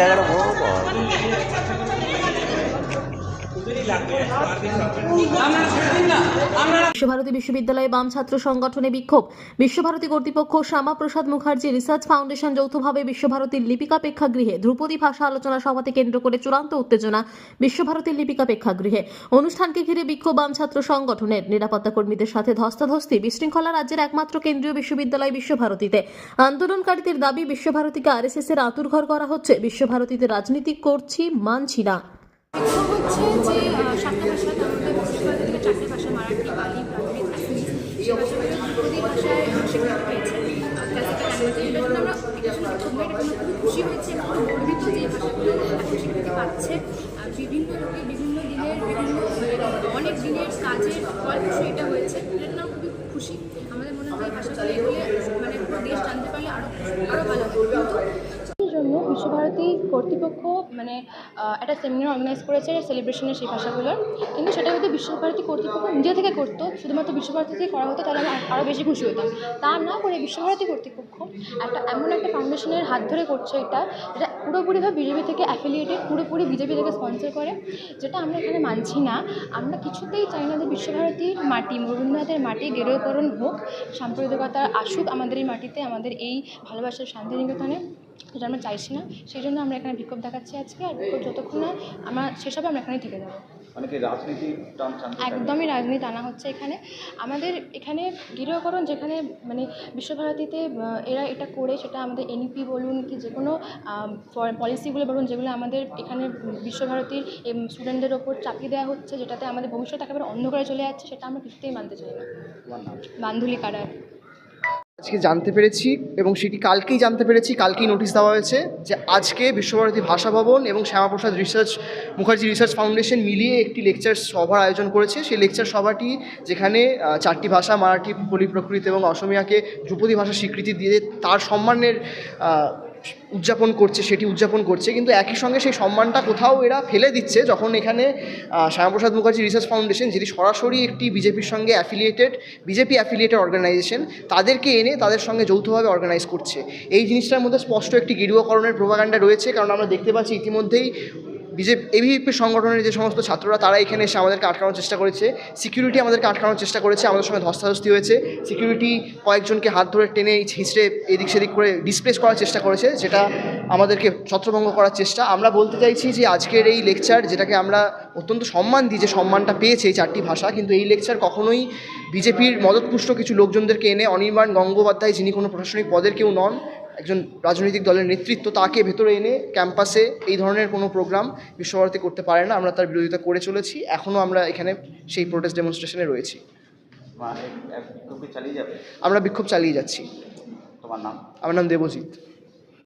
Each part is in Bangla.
ಜಗಳ বিশ্বভারতী বিশ্ববিদ্যালয়ে বাম ছাত্র সংগঠনে বিক্ষোভ। বিশ্বভারতী কর্তৃপক্ষ শ্যামাপ্রসাদ মুখার্জি রিসার্চ ফাউন্ডেশন যৌথভাবে বিশ্বভারতীর লিপিকা প্রেক্ষাগৃহে ধ্রুপদী ভাষা আলোচনা সভাতে কেন্দ্র করে চূড়ান্ত উত্তেজনা বিশ্বভারতীর লিপিকা প্রেক্ষাগৃহে অনুষ্ঠানকে ঘিরে বিক্ষোভ বাম ছাত্র সংগঠনের। নিরাপত্তা কর্মীদের সাথে ধস্তাধস্তি বিশৃঙ্খলা রাজ্যের একমাত্র কেন্দ্রীয় বিশ্ববিদ্যালয় বিশ্বভারতীতে। আন্দোলনকারীদের দাবি, বিশ্বভারতীকে আরএসএস এর আতুরঘর করা হচ্ছে। বিশ্বভারতীতে রাজনীতি করছি, মানছি না। যে সাতটা ভাষা থেকে চারটে ভাষা মারাঠি বালি প্রতি ভাষায় স্বীকৃতি পেয়েছে আমরা এটা খুশি হয়েছে গর্বিত যে ভাষাগুলো বিভিন্ন লোকে বিভিন্ন দিনের বিভিন্ন মানে অনেক দিনের কাজের ফল এটা হয়েছে এটার জন্য আমরা খুবই খুশি আমাদের মনে হয় এই ভাষাগুলো এগোলে মানে পুরো দেশ জানতে পারলে আরও আরও ভালো হবে কিন্তু এই জন্য বিশ্বভারতী কর্তৃপক্ষ মানে একটা সেমিনার অর্গানাইজ করেছে সেলিব্রেশনের সেই ভাষাগুলোর কিন্তু সেটা যদি বিশ্বভারতী কর্তৃপক্ষ নিজে থেকে করতো, শুধুমাত্র বিশ্বভারতী থেকে করা হতো, তাহলে আমি আরও বেশি খুশি হতাম। তা না করে বিশ্বভারতী কর্তৃপক্ষ একটা এমন একটা ফাউন্ডেশনের হাত ধরে করছে এটা, যেটা পুরোপুরিভাবে বিজেপি থেকে অ্যাফিলিয়েটেড পুরোপুরি বিজেপি থেকে স্পন্সর করে, যেটা আমরা এখানে মানছি না। আমরা কিছুতেই চাই না যে বিশ্বভারতীর মাটি, রবীন্দ্রনাথের মাটি গেরুকরণ হোক সাম্প্রদায়িকতা আসুক আমাদের এই মাটিতে, আমাদের এই ভালোবাসার শান্তিনিকেতনে। যেটা আমরা চাইছি না সেই জন্য আমরা এখানে বিক্ষোভ দেখাচ্ছি আজকে আর বিক্ষোভ যতক্ষণ না আমরা শেষ হবে আমরা এখানেই থেকে যাব। রাজনীতি? একদমই রাজনীতি আনা হচ্ছে এখানে। আমাদের এখানে গৃহকরণ যেখানে মানে বিশ্বভারতীতে এরা এটা করে সেটা আমাদের এনইপি বলুন কি যে কোনো পলিসিগুলো বলুন যেগুলো আমাদের এখানে বিশ্বভারতীর স্টুডেন্টদের ওপর চাপিয়ে দেওয়া হচ্ছে যেটাতে আমাদের ভবিষ্যৎ একেবারে অন্ধকারে চলে যাচ্ছে সেটা আমরা কিছুতেই মানতে চাই না। বান্ধুলি কারার। আজকে জানতে পেরেছি এবং সেটি কালকেই জানতে পেরেছি, কালকেই নোটিশ দেওয়া হয়েছে যে আজকে বিশ্বভারতী ভাষা ভবন এবং Syama Prasad research Mukherjee research foundation মিলিয়ে একটি লেকচার সভার আয়োজন করেছে। সেই লেকচার সভাটি যেখানে চারটি ভাষা, মারাঠি পলি প্রকৃত এবং অসমীয়াকে ধ্রুপদী ভাষা স্বীকৃতি দিয়ে তার সম্মানের উদযাপন করছে, সেটি উদযাপন করছে, কিন্তু একই সঙ্গে সেই সম্মানটা কোথাও এরা ফেলে দিচ্ছে যখন এখানে শ্যামাপ্রসাদ মুখার্জি রিসার্চ ফাউন্ডেশন যেটি সরাসরি একটি বিজেপির সঙ্গে অ্যাফিলিয়েটেড বিজেপি অ্যাফিলিয়েটেড অর্গানাইজেশন তাদেরকে এনে তাদের সঙ্গে যৌথভাবে অর্গানাইজ করছে। এই জিনিসটার মধ্যে স্পষ্ট একটি গেরুয়াকরণের প্রভাকাণ্ডা রয়েছে, কারণ আমরা দেখতে পাচ্ছি ইতিমধ্যেই বিজেপি এবিভিপি সংগঠনের যে সমস্ত ছাত্ররা, তারা এখানে এসে আমাদেরকে আটকানোর চেষ্টা করেছে। সিকিউরিটি আমাদেরকে আটকানোর চেষ্টা করেছে। আমাদের সঙ্গে ধস্তাধস্তি হয়েছে। সিকিউরিটি কয়েকজনকে হাত ধরে টেনে হিঁচড়ে এদিক সেদিক করে ডিসপ্লেস করার চেষ্টা করেছে, যেটা আমাদেরকে ছত্রভঙ্গ করার চেষ্টা। আমরা বলতে চাইছি যে, আজকের এই লেকচার যেটাকে আমরা অত্যন্ত সম্মান দিই যে সম্মানটা পেয়েছে এই চারটি ভাষা, কিন্তু এই লেকচার কখনোই বিজেপির মদতপুষ্ট কিছু লোকজনদেরকে এনে অনির্বাণ গঙ্গোপাধ্যায়, যিনি কোনো প্রশাসনিক পদের কেউ নন একজন রাজনৈতিক দলের নেতৃত্ব তাকে ভেতরে এনে ক্যাম্পাসে এই ধরনের কোনো প্রোগ্রাম বিশ্বভারতী করতে পারে না। আমরা তার বিরোধিতা করে চলেছি। এখনও আমরা এখানে সেই প্রোটেস্ট ডেমনস্ট্রেশনে রয়েছি। মানে আমরা বিক্ষোভ চালিয়ে যাচ্ছি। তোমার নাম? আমার নাম দেবজিৎ।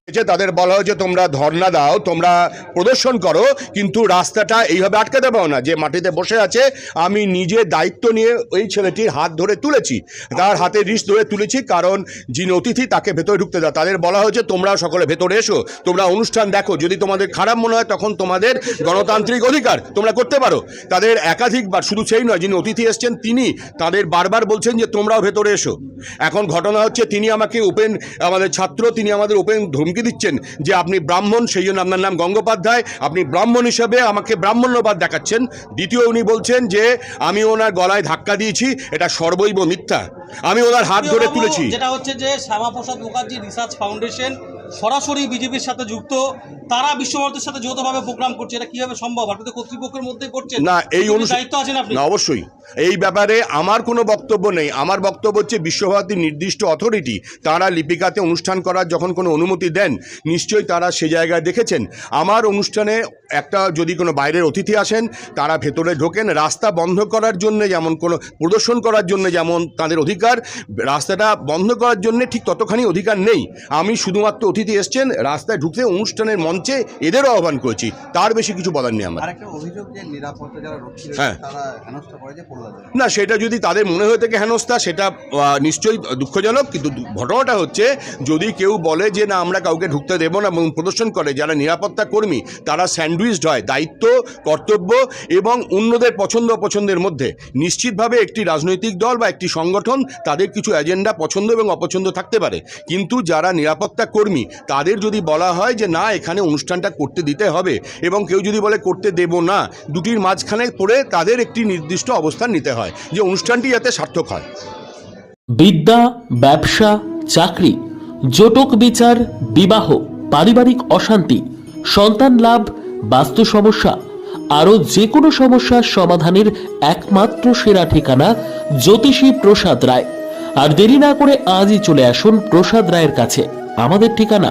যে তাদের বলা হয়েছে তোমরা ধর্ণা দাও, তোমরা প্রদর্শন করো, কিন্তু রাস্তাটা এইভাবে আটকে দেবো না। যে মাটিতে বসে আছে, আমি নিজে দায়িত্ব নিয়ে ওই ছেলেটির হাত ধরে তুলেছি। তার হাতে রিস্ক ধরে তুলেছি, কারণ যিনি অতিথি তাকে ভেতরে ঢুকতে দাও। তাদের বলা হয়েছে, তোমরা সকলে ভেতরে এসো, তোমরা অনুষ্ঠান দেখো। যদি তোমাদের খারাপ মনে হয়, তখন তোমাদের গণতান্ত্রিক অধিকার তোমরা করতে পারো। তাদের একাধিকবার শুধু সেই নয়, যিনি অতিথি এসছেন, তিনি তাদের বারবার বলছেন যে, তোমরাও ভেতরে এসো। এখন ঘটনা হচ্ছে, তিনি আমাকে ওপেন আমাদের ছাত্র, তিনি আমাদের ওপেন ধমকি দিচ্ছেন যে আপনি ব্রাহ্মণ সেই জন্য আপনার নাম গঙ্গোপাধ্যায়। আপনি ব্রাহ্মণ হিসেবে আমাকে ব্রাহ্মণ্যবাদ দেখাচ্ছেন। দ্বিতীয় উনি বলছেন যে আমি ওনার গলায় ধাক্কা দিয়েছি এটা সর্বৈব মিথ্যা। আমি ওনার হাত ধরে তুলেছি। যেটা হচ্ছে যে শ্যামাপ্রসাদ মুখার্জি রিসার্চ ফাউন্ডেশন সরাসরি বিজেপির সাথে যুক্ত। তারা বিশ্বভারতীর সাথে যৌথভাবে প্রোগ্রাম করছে এটা কীভাবে সম্ভব? আপনি তো কর্তৃপক্ষের মধ্যে করছেন। না এই দায়িত্ব আছেন আপনি। না অবশ্যই। এই ব্যাপারে আমার কোনো বক্তব্য নেই। আমার বক্তব্য হচ্ছে বিশ্বভারতীর নির্দিষ্ট অথরিটি তারা লিপিকাতে অনুষ্ঠান করার যখন কোনো অনুমতি দেন নিশ্চয়ই তারা সে জায়গায় দেখেছেন। আমার অনুষ্ঠানে একটা যদি কোনো বাইরের অতিথি আসেন তারা ভেতরে ঢোকেন। রাস্তা বন্ধ করার জন্য যেমন কোনো প্রদর্শন করার জন্য যেমন তাদের অধিকার রাস্তাটা বন্ধ করার জন্য ঠিক ততখানি অধিকার নেই। আমি শুধুমাত্র অতিথি এসছেন রাস্তায় ঢুকতে অনুষ্ঠানের মঞ্চে এদেরও আহ্বান করেছি। তার বেশি কিছু বলার নেই আমার। হ্যাঁ। না সেটা যদি তাদের মনে হয়ে থাকে হেনস্থা সেটা নিশ্চয়ই দুঃখজনক কিন্তু ঘটনাটা হচ্ছে যদি কেউ বলে যে না আমরা কাউকে ঢুকতে দেবো না এবং প্রদর্শন করে যারা নিরাপত্তা কর্মী তারা স্যান্ডউইচড হয় দায়িত্ব কর্তব্য এবং অন্যদের পছন্দ অপছন্দের মধ্যে নিশ্চিতভাবে একটি রাজনৈতিক দল বা একটি সংগঠন তাদের কিছু এজেন্ডা পছন্দ এবং অপছন্দ থাকতে পারে। কিন্তু যারা নিরাপত্তা কর্মী তাদের যদি বলা হয় যে না এখানে অনুষ্ঠানটা করতে দিতে হবে এবং কেউ যদি বলে করতে দেব না, দুটির মাঝখানে পড়ে তাদের একটি নির্দিষ্ট অবস্থান নিতে হয়, যে অনুষ্ঠানটি যাতে সার্থক হয়। বিদ্যা, ব্যবসা, চাকরি, জটক বিচার, বিবাহ, পারিবারিক অশান্তি, সন্তান লাভ, বাস্তু সমস্যা, আরও যে কোনো সমস্যার সমাধানের একমাত্র সেরা ঠিকানা জ্যোতিষী প্রসাদ রায়। আর দেরি না করে আজই চলে আসুন প্রসাদ রায়ের কাছে। আমাদের ঠিকানা